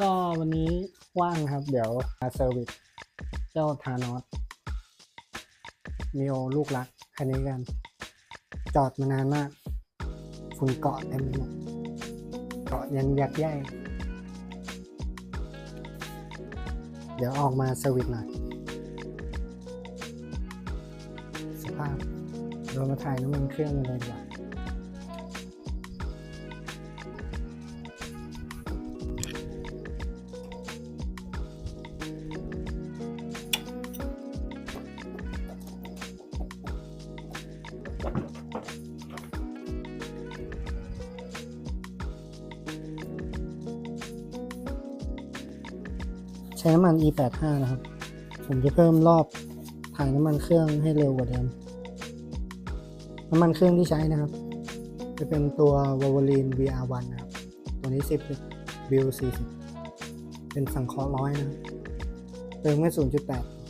ก็วันนี้ว่างครับ เดี๋ยวมาเซอร์วิสเจ้าทานอสมีโอลูกรักคันนี้กัน จอดมานานมากฝุ่นเกาะเต็มไปหมดเกาะยันยักษ์ใหญ่เดี๋ยวออกมาเซอร์วิสหน่อย สภาพเรามาถ่ายน้ำมันเครื่องกันเลยดีกว่า ใช้น้ำมัน E85 นะครับ ผมจะเพิ่มรอบถ่ายน้ำมันเครื่องให้เร็วกว่าเดิม น้ำมันเครื่องที่ใช้นะครับ จะเป็นตัว v a l v o l i n VR1 นะครับ ตัวนี้ 10ลิตร bl40 เป็นสังเคราะห์ร้อยนะครับ เติมแค่0.8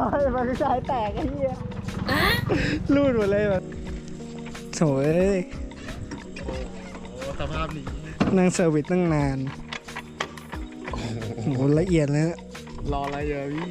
ร้อยมันสายแตกไอ้เหี้ยรูดหมดเลยแบบโถ่เอ้ยโอ้สภาพนี้นั่งเซอร์วิสตั้งนานโหละเอียดเลยนะรออะไรเยอะพี่